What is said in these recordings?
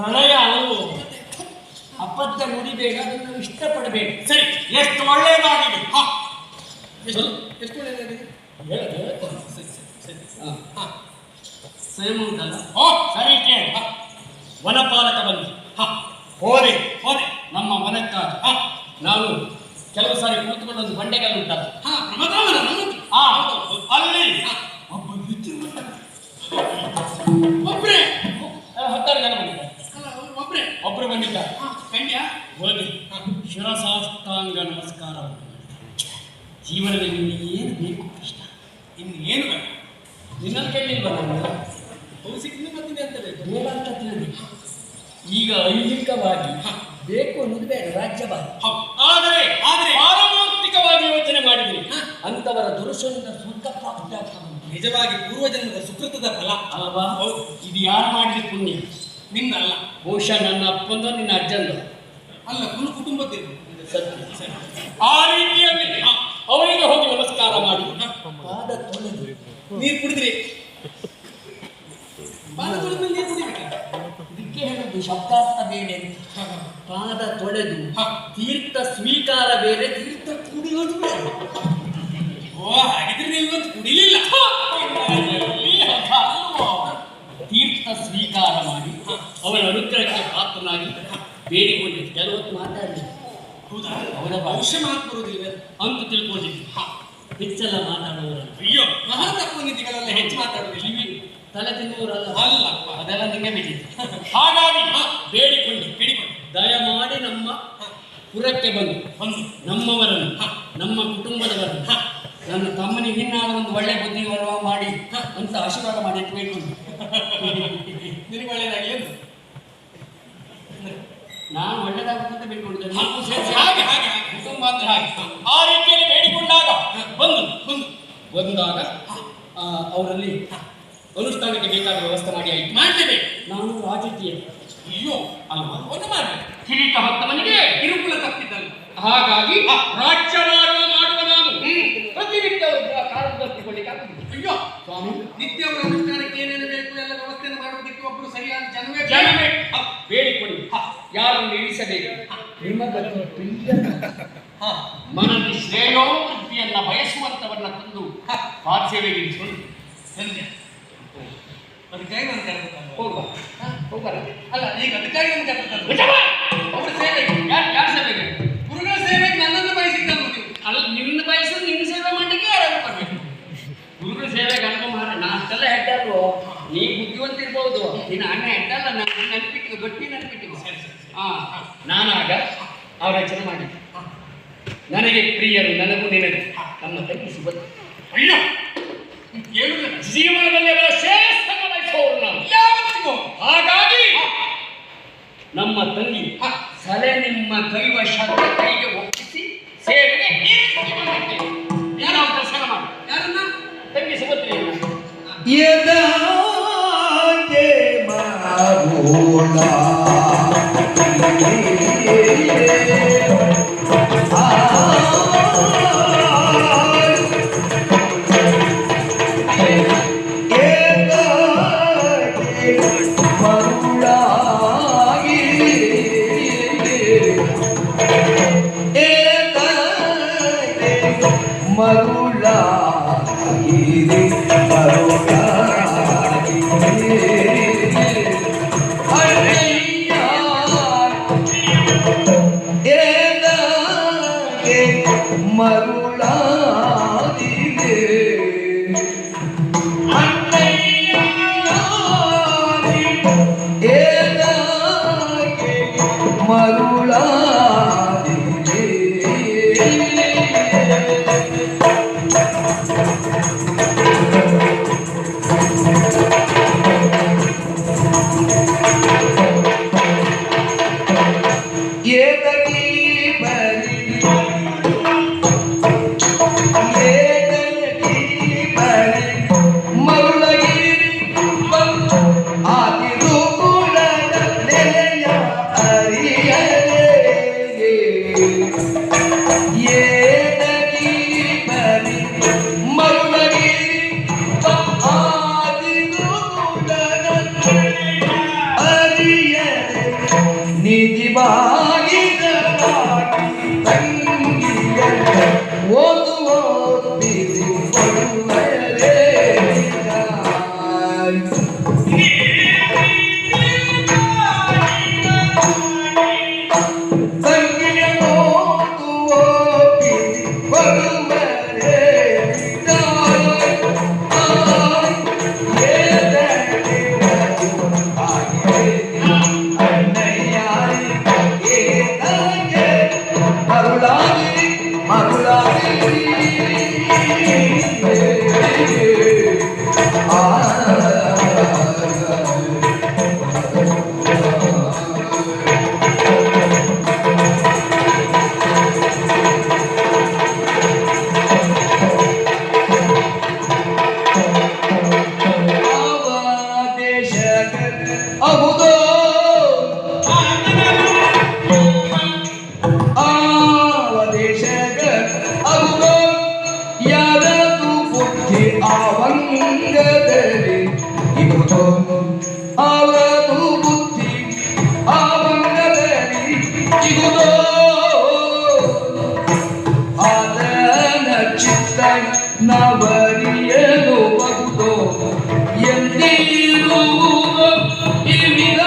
ಪ್ರಳಯ ಅವರು ಅಬದ್ಧ ನುಡಿಬೇಡ ಅದನ್ನು ಇಷ್ಟಪಡಬೇಕು. ಸರಿ ಎಷ್ಟು ಒಳ್ಳೆಯದಾಗಿದೆ? ಹಾ. ಎಷ್ಟು ಎಷ್ಟು ಒಳ್ಳೆಯದಾಗಿದೆ? ಓ ಸರಿ ಕೇಳಿ. ವನಪಾಲಕ ಬಂದು ಹಾ. ಹೋದೆ ಹೋದೆ. ನಮ್ಮ ವನಕ್ಕ ಹಾ. ನಾನು ಕೆಲವು ಸಾರಿ ಕೂತ್ಕೊಂಡು ಒಂದು ಬಂಡೆಗಾಲ ಉಂಟಲ್ಲ ಹಾ. ಪ್ರಮದಾವನ ಅಲ್ಲಿ. ಒಬ್ಬ ಹತ್ತಾರು ಜನ ಬಂದಿದ್ದಾರೆ ಅಲ್ಲ ಅವ್ರು ಒಬ್ರೇ ಒಬ್ರು ಬಂದಿದ್ದಾರೆ ಹಾ ಕಂಡ್ಯಾ ಹೋಗಿ ಶಿರಸಾಷ್ಟಾಂಗ ನಮಸ್ಕಾರ ಜೀವನದಲ್ಲಿ ಏನು ಬೇಕು ಕೃಷ್ಣ? ಇನ್ನು ಏನು ಬೇಡ ನಿನ್ನಲ್ಲಿ ಕೇಳಿಲ್ವ ನಾನು? ಹೌಸಿಗೆ ಬರ್ತೀನಿ ಅಂತ ಬೇಡ ಅಂತ ಈಗ ಐಹಿಕವಾಗಿ ಬೇಕು ಅನ್ನೋದು ಬೇಡ ಹೌದು ಆದರೆ ಆದರೆ ಪಾರಮಾರ್ಥಿಕವಾಗಿ ಯೋಚನೆ ಮಾಡಿದ್ರಿ. ಅಂತವರ ದುರುಶನದ ಸ್ವಂತ ಪ್ರಾಪ್ತಿ ನಿಜವಾಗಿ ಪೂರ್ವಜನ್ಮದ ಸುಕೃತದ ಫಲ. ಅಲ್ವಾ. ಇದು ಯಾರು ಮಾಡಿದ ಪುಣ್ಯ? ನಿನ್ನಲ್ಲ ಬಹುಶಃ ನನ್ನ ಅಪ್ಪಂದು ನಿನ್ನ ಅಜ್ಜಂದು? ಅಲ್ಲ ಕುಲು ಕುಟುಂಬದ್ದು ಸತ್ಯ. ಆ ರೀತಿಯಲ್ಲಿ ಅವರಿಗೆ ಹೋಗಿ ನಮಸ್ಕಾರ ಮಾಡಿ. ಪಾದ ತೊಳೆದು ನೀರು ಕುಡಿದ್ರಿ? ಪಾದ ತೊಳೆದ ನೀರು ಕುಡಿಬೇಕ? ಇದಕ್ಕೆ ಹೇಳುದು ಶಬ್ದಾರ್ಥ ಬೇರೆ ಪಾದ ತೊಳೆದು ಹ. ತೀರ್ಥ ಸ್ವೀಕಾರ ಬೇರೆ ತೀರ್ಥ ಕುಡಿಯೋದು ಬೇರೆ ಓ ಹಾಗಿದ್ರೆ ನೀವು ಇವತ್ತು ಕುಡಿಲಿಲ್ಲ ತೀರ್ಥ ಸ್ವೀಕಾರ ಮಾಡಿ ಅವರ ಅನುಗ್ರಹಕ್ಕೆ ಪಾತ್ರನಾಗಿ ಬೇಡಿಕೊಂಡೆ ಕೆಲವತ್ತು ಮಾತಾಡಲಿ ಹೌದಾ ಭವಿಷ್ಯ ಮಾತು ಬರುವುದಿಲ್ಲ ಅಂತ ತಿಳ್ಕೊಂಡಿದ್ದೆ ಹೆಚ್ಚೆಲ್ಲ ಮಾತಾಡುವವರಲ್ಲ. ಅಯ್ಯೋ ಮಹಾ ತಪ್ಪನಿಧಿಗಳೆಲ್ಲ ಹೆಚ್ಚು ಮಾತಾಡುವುದಿಲ್ಲ. ತಲೆ ತಿನ್ನುವರಲ್ಲ ಅಲ್ಲ. ಅದೆಲ್ಲ ನಿಮಗೆ ಬಿಟ್ಟಿದೆ ಹಾಗಾಗಿ ಬೇಡಿಕೊಂಡು ಹಿಡಿಕೊಂಡು ದಯಮಾಡಿ ನಮ್ಮ ಪುರಕ್ಕೆ ಬಂದು ನಮ್ಮವರನ್ನು ನಮ್ಮ ಕುಟುಂಬದವರನ್ನು ನನ್ನ ತಮ್ಮನಿಗೆ ಇನ್ನಾದ ಒಂದು ಒಳ್ಳೆ ಬುದ್ಧಿ ಬರುವ ಮಾಡಿ ಅಂತ ಆಶೀರ್ವಾದ ಮಾಡಿ ಇಟ್ಬೇಕು ನಿನಗೆ ಒಳ್ಳೆಯದಾಗಲಿ ಅಂತ ನಾನು ಒಳ್ಳೆದಾಗುತ್ತಂತ ಬೇಡ್ಕೊಂಡಿದ್ದೆ ನೀವು ಸೇರಿಸಿ ಹಾಗೆ ಹಾಗೆ ಹಾಗೆ ಕುಟುಂಬ ಅಂದ್ರೆ ಹಾಗೆ ಆ ರೀತಿಯಲ್ಲಿ ಬೇಡಿಕೊಂಡಾಗ ಬಂದು ಬಂದು ಬಂದಾಗ ಆ, ಅವರಲ್ಲಿ ಅನುಷ್ಠಾನಕ್ಕೆ ಬೇಕಾದ ವ್ಯವಸ್ಥೆ ಮಾಡಿ ಆಯ್ತು ಮಾಡ್ಲೇಬೇಕು ನಾನು ರಾಜಕೀಯ ಅಯ್ಯೋ ಅಲ್ವಾ ಒಂದು ಮಾಡ್ಬೇಕು ಕಿರೀಟ ಹೊತ್ತವನಿಗೆ ಕಿರುಕುಳ ತಪ್ಪಿದ್ದಲ್ಲ ಹಾಗಾಗಿ ರಾಜ್ಯಭಾರ ಮಾಡುವ ನಾನು. ಪ್ರತಿನಿತ್ಯ. ಅಯ್ಯೋ ಸ್ವಾಮಿ. ನಿತ್ಯ ಅನುಷ್ಠಾನಕ್ಕೆ ಏನೇನು ಬೇಕು ಎಲ್ಲ ವ್ಯವಸ್ಥೆಯನ್ನು ಮಾಡುವುದಕ್ಕೆ ಒಬ್ಬರು ಸರಿಯಾದ ಜನವೇ ಬೇಕು. ಜನವೇ ಬೇಡಿಕೊಳ್ಳಿ. ಯಾರನ್ನು ಇಳಿಸಬೇಕು ಮನದಿ ಶ್ರೇಯೋವೃತ್ತಿಯನ್ನ ಬಯಸುವಂತವನ್ನ ತಂದು ಪಾರ್ಥಿವೇಗೆ ಇರಿಸಿಕೊಂಡು ಸಂಜೆ ಅದಕ್ಕಾಗಿ ನಾನು ಕರೆದುಕೊಂಡು. ಹೋಗುವ. ಹೋಗಲ್ಲ ಅಲ್ಲ ಈಗ ಅದಕ್ಕಾಗಿ ನಾನು ಕರೆದುಕೊಂಡು. ಗುರುಗಳ ಸೇವೆಗೆ ಮಾರ ನಾ ಅಷ್ಟೆಲ್ಲ ಹೆಟ್ಟಲ್ವ ನೀ ಬುದ್ಧಿವಂತ ಇರ್ಬೋದು ನೀನು ಅಣ್ಣ ಹೆಟ್ಟಲ್ಲ ನಾನು ನೆನಪಿಟ್ಟು ಬಟ್ಟಿ ನೆನಪಿಟ್ಟು ಹಾ. ನಾನಾಗ ಅವರ ರಚನೆ ಮಾಡಿದ್ದೆ. ನನಗೆ ಪ್ರಿಯರು ನನಗೂ ನಿನಗೆ ನಮ್ಮ ತಂಗಿ ಸುಭದ್ರ ಅಯ್ಯೋ ಜೀವನದಲ್ಲಿ ಅವರ ಶ್ರೇಷ್ಠನ ಬಯಸುವವರು ನಾವು ಯಾವತ್ತಿಗೂ. ಹಾಗಾಗಿ ನಮ್ಮ ತಂಗಿ ಸಲೆ ನಿಮ್ಮ ಕೈವಶದ ಕೈಗೆ ಒಪ್ಪಿಸಿ ಸೇವೆಗೆ ತಂಗಿ ಸುಭದ್ರೆಯನ್ನ ಎದಾಗೆ ಮಾಡೋಣ மருளா ನವರಿಯಲು ಬಗುದೋ ಎಂದಿರುವುದೋ ಇವಿದ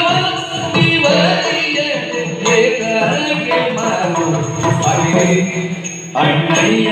ಇವರಿಯದೆ ಏಕಗೆ ಮಾಡು ಅರೆ ಅಣ್ಣಯ್ಯ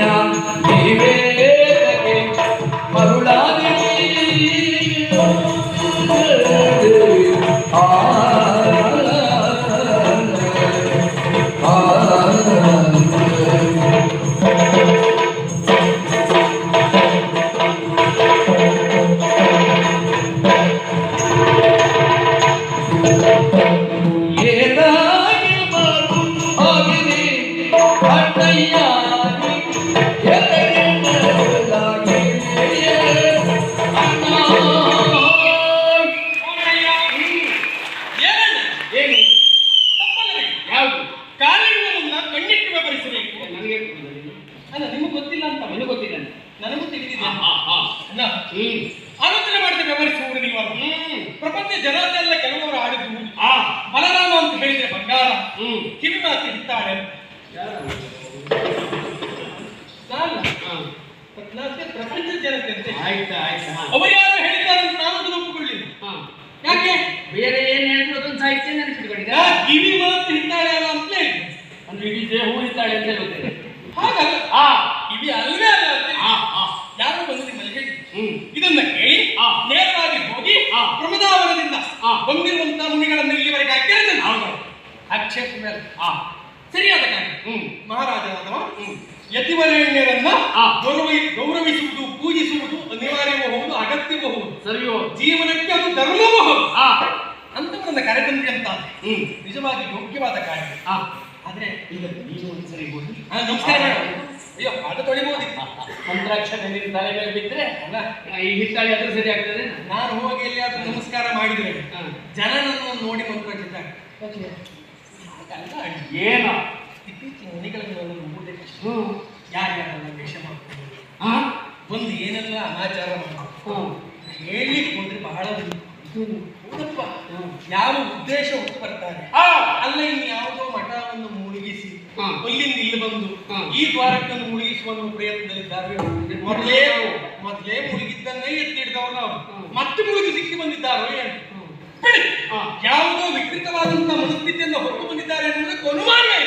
ಹಿತ್ತಾಳೆ ನಾಲ್ಕೆ ಪ್ರಪಂಚ ಜನತೆ ಅಂತ ಆಯ್ತಾ ಆಯ್ತಾ ಅವರು ಯಾರು ಹೇಳಿದ್ದಾರೆ ನಾನು ಅದನ್ನು ಒಪ್ಪಿಕೊಳ್ಳಿಲ್ಲ. ಹಾ. ಯಾಕೆ? ಬೇರೆ ಏನ್ ಹೇಳಿದ್ರು ಅದೊಂದು ಸಾಹಿತ್ಯ ನೆನಪಿಟ್ಕೊಂಡಿದ್ದ ಕಿವಿ ಮಾತು ಹಿತ್ತಾಳೆ ಅಲ್ಲ ಅಂತಲೇ. ಅಂದ್ರೆ ಇಡೀ ದೇಹ ಹೂಳಿತಾಳೆ ಅಂತ ಹೇಳುತ್ತೆ ಹಾಗಲ್ಲ. ಆ. ಕಿವಿ ಅಲ್ವೇ ಅಲ್ಲ ಅಂತ ಆ ಆ. ಯಾರೋ ಬಂದು ನಿಮ್ಮಲ್ಲಿ ಹೇಳಿ. ಇದನ್ನ ಕೇಳಿ ಆ. ನೇರವಾಗಿ ಹೋಗಿ ಆ. ಪ್ರಮದಾವನದಿಂದ ಆ. ಬಂದಿರುವಂತ ಮುನಿಗಳನ್ನು ಇಲ್ಲಿವರೆಗೆ ಹೌದು. ಆಕ್ಷೇಪ ಮೇಲೆ ಆ. ಸರಿಯಾದ ಕಾರ್ಯ. ಮಹಾರಾಜ ಮಹಾರಾಜನಾದವ ಹ್ಮ್ ಯತಿವರೇಣ್ಯರನ್ನ ಆ. ಗೌರವಿ ಗೌರವಿಸುವುದು ಪೂಜಿಸುವುದು ಅನಿವಾರ್ಯವೂ ಹೌದು ಅಗತ್ಯವೂ ಹೌದು ಸರಿಯೋ. ಜೀವನಕ್ಕೆ ಅದು ಧರ್ಮವೂ ಹೌದು ಆ ಅಂತವರನ್ನ ಕರೆತಂದ್ರಿ ಅಂತ. ನಿಜವಾಗಿ ಯೋಗ್ಯವಾದ ಕಾರ್ಯ. ಆ. ಆದ್ರೆ ಈಗ ನೀನು ಒಂದ್ಸರಿ ಹೋಗಿ ಆ, ನಮಸ್ಕಾರ ಮೇಡಮ್. ಅಯ್ಯೋ ಪಾಠ ತೊಳಿಬಹುದು ಮಂತ್ರಾಕ್ಷರ ನಿನ್ನ ತಲೆ ಮೇಲೆ ಬಿದ್ದರೆ ಅಲ್ಲ ಈ ಹಿತ್ತಾಳೆ ಅದ್ರ ಸರಿ ಆಗ್ತದೆ. ನಾನು ಹೋಗಿ ಎಲ್ಲಿಯಾದ್ರೂ ನಮಸ್ಕಾರ ಮಾಡಿದ್ರೆ. ಜನ ನನ್ನನ್ನು ನೋಡಿ ಮಂತ್ರ ಅಣ್ಣ. ಏನ? ಇತ್ತೀಚಿನ ಮನೆಗಳನ್ನು ಯಾರು ಯಾರ್ಯಾರೆಲ್ಲ ವೇಷ ಆ ಒಂದು ಏನೆಲ್ಲ ಅನಾಚಾರ ಮಾಡ್ತಾರೆ ಹೇಳಿ ಹೇಳಲಿಕ್ಕೆ ಹೋದ್ರೆ ಬಹಳ ಹೌದಪ್ಪ. ಯಾವ ಉದ್ದೇಶ ಹೊತ್ತು ಬರ್ತಾರೆ ಅಲ್ಲ ಇನ್ನು ಯಾವುದೋ ಮಠವನ್ನು ಮುಳುಗಿಸಿ ಹಾ. ಅಲ್ಲಿಂದ ಇಲ್ಲಿ ಬಂದು ಈ ದ್ವಾರಕ್ಕನ್ನು ಮುಳುಗಿಸುವ ಒಂದು ಪ್ರಯತ್ನದಲ್ಲಿದ್ದಾರೆ ಮೊದಲೇ ಮೊದಲೇ ಮುಳುಗಿದ್ದನ್ನೇ ಎತ್ತಿಡಿದವರು ನಾವು ಮತ್ತೆ ಮುಳುಗಿ ಸಿಕ್ಕಿ ಬಂದಿದ್ದಾರೋ ಏನು? ಯಾವುದೋ ವಿಕೃತವಾದಂತಹ ಮನಸ್ಥಿತಿಯನ್ನು ಹೊರಟು ಬಂದಿದ್ದಾರೆ ಎನ್ನುವುದಕ್ಕೆ ಅನುಮಾನವೇ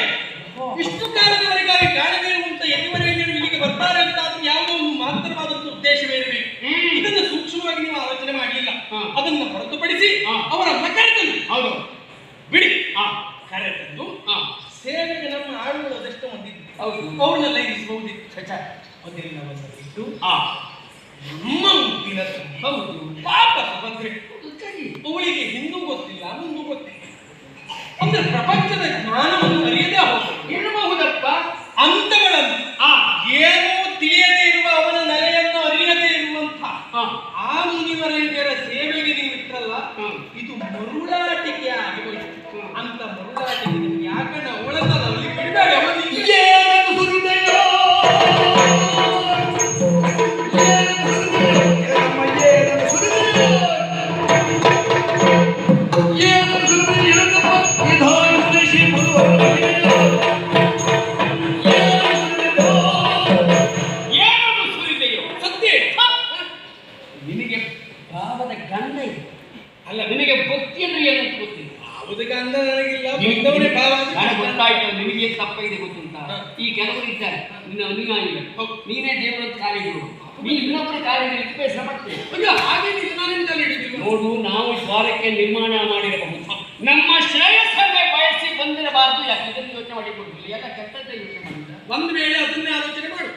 ಇಷ್ಟು ಕಾಲದವರೆಗಾಗಿ ಕಾಣದೇ ಇರುವಂತ ಎದುವರೆಯನ್ನು ಇಲ್ಲಿಗೆ ಬರ್ತಾರೆ ಅಂತ ಅದು ಯಾವುದೋ ಒಂದು ಮಾತ್ರವಾದಂತ ಉದ್ದೇಶವೇ ಇರಬೇಕು ಇದನ್ನು ಸೂಕ್ಷ್ಮವಾಗಿ ನೀವು ಆಲೋಚನೆ ಮಾಡಲಿಲ್ಲ. ಅದನ್ನ ಹೊರತುಪಡಿಸಿ. ಅವರನ್ನ ಕರೆತಂದು ಹೌದು. ಬಿಡಿ. ಆ ಕರೆತಂದು ಸೇವೆಗೆ ನಮ್ಮ ಆಳುಗಳು ಅದೆಷ್ಟು ಮಂದಿದ್ದು ಹೌದು. ಅವ್ರನ್ನೆಲ್ಲ ಇರಿಸಬಹುದಿತ್ತು ಛ, ಅದೆಲ್ಲವನ್ನ ಆ ನಮ್ಮ ಮುಂದಿನ ಹೌದು ಪಾಪ ಸುಭದ್ರೆ ಸರಿ. ಅವಳಿಗೆ ಹಿಂದೂ ಗೊತ್ತಿಲ್ಲ ಮುಂದು ಗೊತ್ತಿಲ್ಲ ಅಂದ್ರೆ ನಾವು ದ್ವಾರಕ್ಕೆ ನಿರ್ಮಾಣ ಮಾಡಿರಬಹುದು. ನಮ್ಮ ಶ್ರೇಯಸ್ಸನ್ನೇ ಬಯಸಿ ಬಂದಿರಬಾರದು. ಯಾಕೆ ಇದನ್ನು ಯೋಚನೆ ಮಾಡಿಕೊಡ್ತೀವಿ ಯಾಕೆ ಕೆಟ್ಟದ್ದೇ ಯೋಚನೆ ಮಾಡಿದ್ದ? ಒಂದು ವೇಳೆ ಅದನ್ನೇ ಆಲೋಚನೆ ಮಾಡು.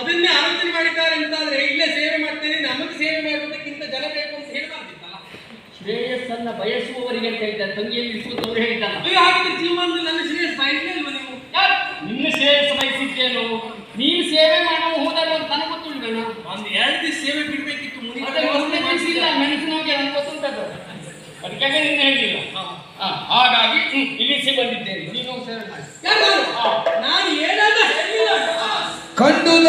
ಅದನ್ನೇ ಆಲೋಚನೆ ಮಾಡಿದ್ದಾರೆ ಅಂತಾದ್ರೆ ಇಲ್ಲೇ ಸೇವೆ ಮಾಡ್ತೇನೆ ನಮಗೆ ಸೇವೆ ಮಾಡುವುದಕ್ಕಿಂತ ಜನ ಬೇಕು ಅಂತ ಹೇಳಬಾರ್ದಿತ್ತಲ್ಲ? ಶ್ರೇಯಸ್ಸನ್ನ ಬಯಸುವವರಿಗೆ ಅಂತ ಹೇಳ್ತಾರೆ ತಂಗಿಯಲ್ಲಿ ಇರಿಸುವಂತವ್ರು ಹೇಳ್ತಾರೆ ಅಯ್ಯೋ ಹಾಗಿದ್ರೆ ಜೀವನದಲ್ಲಿ ನನ್ನ ಶ್ರೇಯಸ್ ಬಯಸಲೇ ಇಲ್ವಾ ನೀವು ನಿನ್ನ ಶ್ರೇಯಸ್ ಬಯಸಿದ್ದೇನು? ನೀನು ಸೇವೆ ಮಾಡುವ ಹೋದಾಗ ನನಗೆ ಗೊತ್ತುಂಟಣ್ಣ ಒಂದು ಎರಡು ದಿವಸ ಸೇವೆ ಬಿಡ್ಬೇಕಿತ್ತು ಒಂದೇ ಅದಕ್ಕೆ ಒಂದೇ ಬಿಸಿಲ್ಲ ಮೆಣಸಿನವರಿಗೆ ನನಗೆ ಗೊತ್ತುಂಟದು? ಅದಕ್ಕೆ ನಿನ್ನ ಹೇಳಿಲ್ಲ. ಹಾ, ಹಾಗಾಗಿ ಇಳಿಸಿ ಬಂದಿದ್ದೇನೆ. ನೀನು ಸೇವೆ ನಾನು? ಹಾ. ನಾನು ಏನಾದ ಹೇಳಿಲ್ಲ. ಕಂಡುದ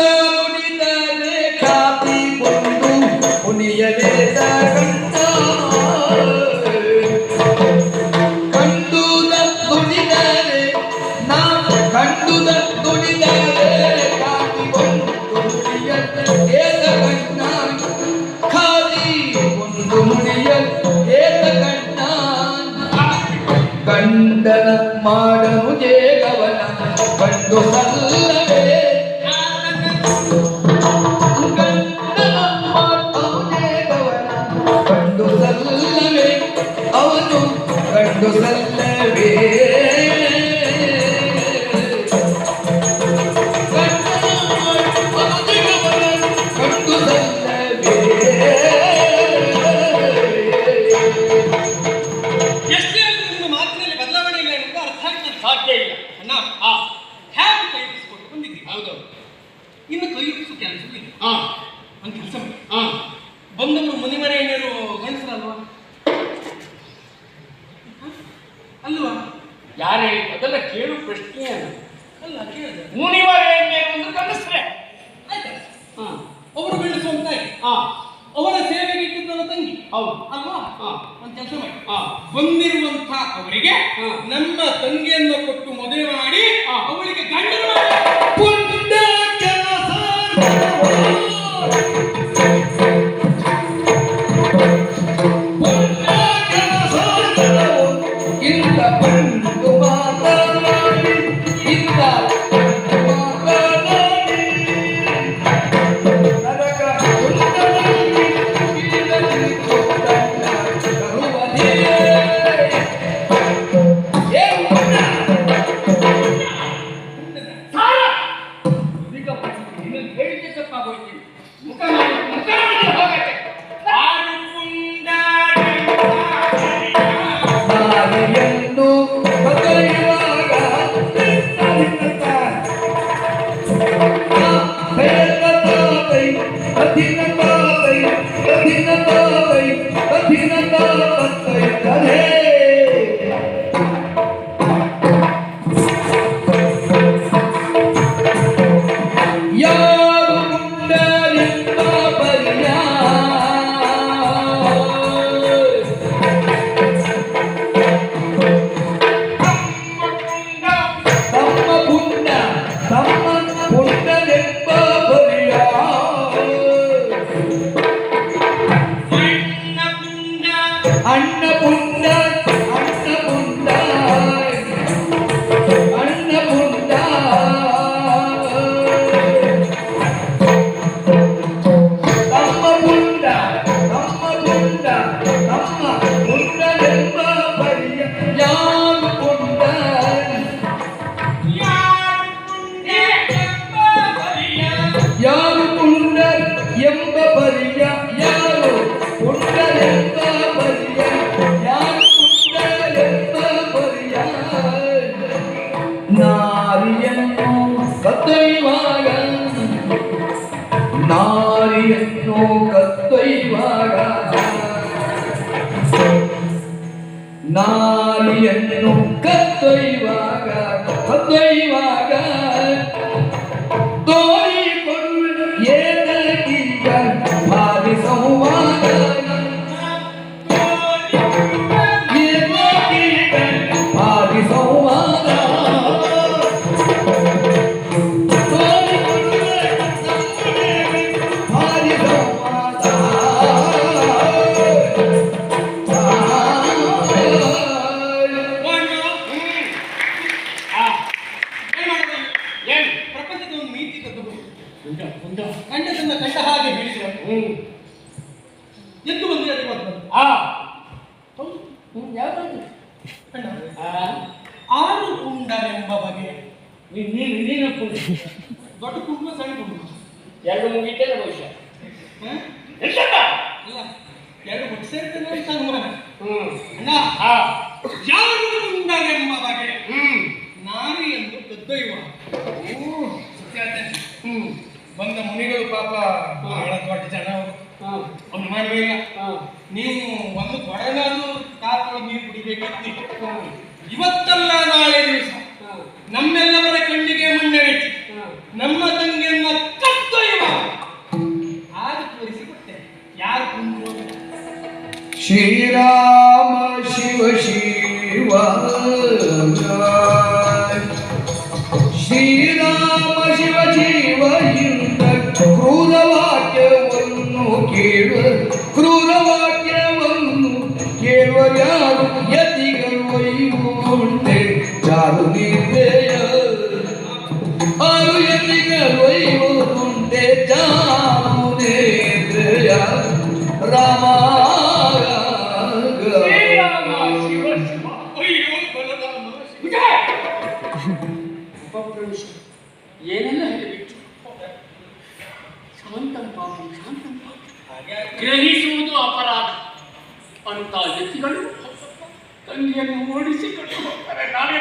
ಒಂದು ಕೆಲಸ ಮಾಡಿ ಆ ಬಂದಿರುವಂತ ಅವರಿಗೆ. ನಮ್ಮ ತಂಗಿಯನ್ನು ಕೊಟ್ಟು ಮದುವೆ ಮಾಡಿ. ಅವಳಿಗೆ ಗಂಡನ ಅಣ್ಣ ಪುಣ್ಯ ಕತ್ತೊಯ್ಯುವಾಗ ನಾರಿಯನ್ನು ಕತ್ತೊಯ್ಯುವಾಗ ನಾರಿಯನ್ನು ಕತ್ತೊಯ್ಯುವಾಗ ಕತ್ತೊಯ್ಯ Observen ಗ್ರಹಿಸುವುದು ಅಪರಾಧ. ಅಂತ ವ್ಯಕ್ತಿಗಳು ತಂಗಿಯನ್ನು ಓಡಿಸಿಕೊಂಡು ಹೋಗ್ತಾರೆ. ನಾವೇ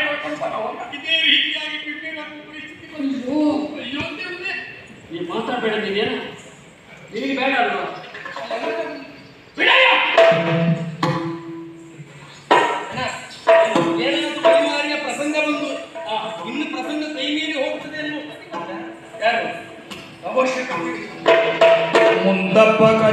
ರೀತಿಯಾಗಿ ಬಿಟ್ಟೆ ಪರಿಸ್ಥಿತಿ ಮಾತ್ರ ಬೇಡ ನೀನೇನು ನಿನಗೆ ಬೇಡ ಅಲ್ವಾ? ಬಿಡಯ್ಯ! ಅವಶ್ಯಕತೆ ಮುಂದಪ್ಪ